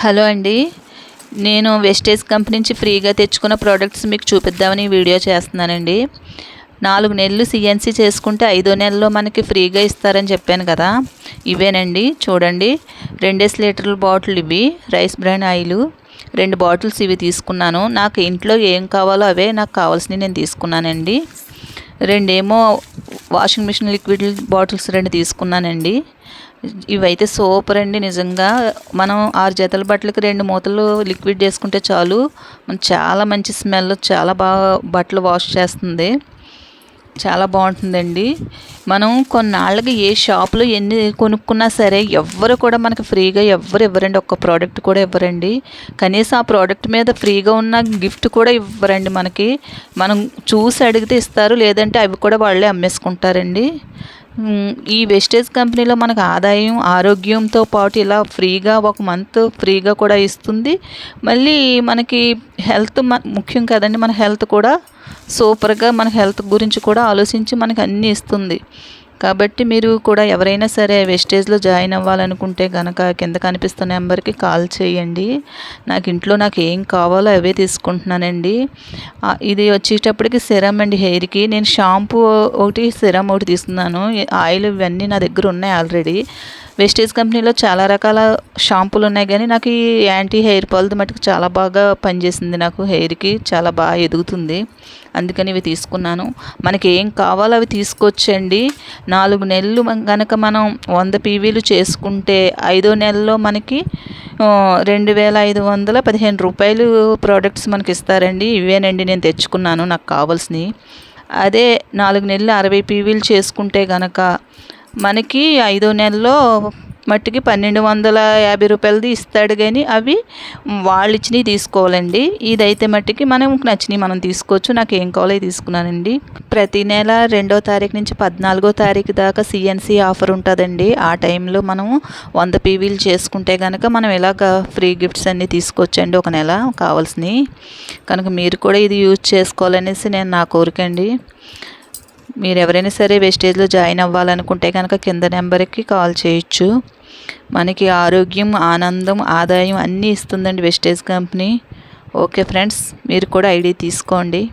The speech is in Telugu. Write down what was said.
హలో అండి. నేను వెస్టేజ్ కంపెనీ నుంచి ఫ్రీగా తెచ్చుకున్న ప్రోడక్ట్స్ మీకు చూపిద్దామని వీడియో చేస్తున్నానండి. నాలుగు నెలలు సిఎన్సీ చేసుకుంటే ఐదో నెలలో మనకి ఫ్రీగా ఇస్తారని చెప్పాను కదా. ఇవేనండి చూడండి. రెండేసి లీటర్ల బాటిల్ ఇవి రైస్ బ్రాండ్ ఆయిల్. రెండు బాటిల్స్ ఇవి తీసుకున్నాను. నాకు ఇంట్లో ఏం కావాలో అవే నాకు కావాల్సినవి నేను తీసుకున్నానండి. రెండేమో వాషింగ్ మిషన్ లిక్విడ్ బాటిల్స్ రెండు తీసుకున్నానండి. ఇవైతే సూపర్ అండి నిజంగా. మనం ఆరు జతల బట్టలకి రెండు మూతలు లిక్విడ్ చేసుకుంటే చాలు. చాలా మంచి స్మెల్ చాలా బాగా బట్టలు వాష్ చేస్తుంది. చాలా బాగుంటుందండి. మనం కొన్నాళ్ళకి ఏ షాప్లో ఎన్ని కొనుక్కున్నా సరే ఎవ్వరు కూడా మనకి ఫ్రీగా ఎవ్వరు ఇవ్వరండి. ఒక్క ప్రోడక్ట్ కూడా ఇవ్వరండి. కనీసం ఆ ప్రోడక్ట్ మీద ఫ్రీగా ఉన్న గిఫ్ట్ కూడా ఇవ్వరండి మనకి. మనం చూసి అడిగితే ఇస్తారు. లేదంటే అవి కూడా వాళ్ళే అమ్మేసుకుంటారండి. ఈ వెస్టేజ్ కంపెనీలో మనకు ఆదాయం ఆరోగ్యంతో పాటు ఇలా ఫ్రీగా ఒక మంత్ ఫ్రీగా కూడా ఇస్తుంది. మళ్ళీ మనకి హెల్త్ ముఖ్యం కదండి మన హెల్త్ కూడా సూపర్గా మన హెల్త్ గురించి కూడా ఆలోచించి మనకి అన్నీ ఇస్తుంది. కాబట్టి మీరు కూడా ఎవరైనా సరే వెస్టేజ్లో జాయిన్ అవ్వాలనుకుంటే కనుక కింద కనిపిస్తున్న నెంబర్కి కాల్ చేయండి. నాకు ఇంట్లో నాకు ఏం కావాలో అవే తీసుకుంటున్నానండి. ఇది వచ్చేటప్పటికి సిరమ్ అండి హెయిర్కి. నేను షాంపూ ఒకటి సిరమ్ ఒకటి తీసుకున్నాను. ఆయిల్ ఇవన్నీ నా దగ్గర ఉన్నాయి ఆల్రెడీ. వెస్టేజ్ కంపెనీలో చాలా రకాల షాంపూలు ఉన్నాయి కానీ నాకు ఈ యాంటీ హెయిర్ ఫాల్ది మటుకు చాలా బాగా పనిచేసింది. నాకు హెయిర్కి చాలా బాగా ఎదుగుతుంది. అందుకని ఇవి తీసుకున్నాను. మనకి ఏం కావాలో అవి తీసుకొచ్చండి. నాలుగు నెలలు కనుక మనం వంద పీవీలు చేసుకుంటే ఐదో నెలలో మనకి రెండు వేల ఐదు వందల పదిహేను రూపాయలు ప్రోడక్ట్స్ మనకి ఇస్తారండి ఇవేనండి నేను తెచ్చుకున్నాను. నాకు కావాల్సినవి. అదే నాలుగు నెలలు అరవై పీవీలు చేసుకుంటే కనుక మనకి ఐదో నెలలో మట్టికి పన్నెండు వందల యాభై రూపాయలది ఇస్తాడు కానీ అవి వాళ్ళు ఇచ్చినవి తీసుకోవాలండి. ఇదైతే మట్టికి మనం నచ్చినవి మనం తీసుకోవచ్చు. నాకు ఏం కావాలో తీసుకున్నానండి. ప్రతి నెల రెండో తారీఖు నుంచి పద్నాలుగో తారీఖు దాకా సిఎన్సి ఆఫర్ ఉంటుందండి. ఆ టైంలో మనం వంద పీవీలు చేసుకుంటే కనుక మనం ఇలాగ ఫ్రీ గిఫ్ట్స్ అన్నీ తీసుకోవచ్చండి ఒక నెల కావాల్సినవి. కనుక మీరు కూడా ఇది యూజ్ చేసుకోవాలనేసి నేను నా కోరికండి మీరు ఎవరైనా సరే వెస్టేజ్లో జాయిన్ అవ్వాలనుకుంటే కనుక కింద నెంబర్కి కాల్ చేయొచ్చు. మనకి ఆరోగ్యం ఆనందం ఆదాయం అన్నీ ఇస్తుందండి వెస్టేజ్ కంపెనీ. ఓకే ఫ్రెండ్స్ మీరు కూడా ఐడి తీసుకోండి.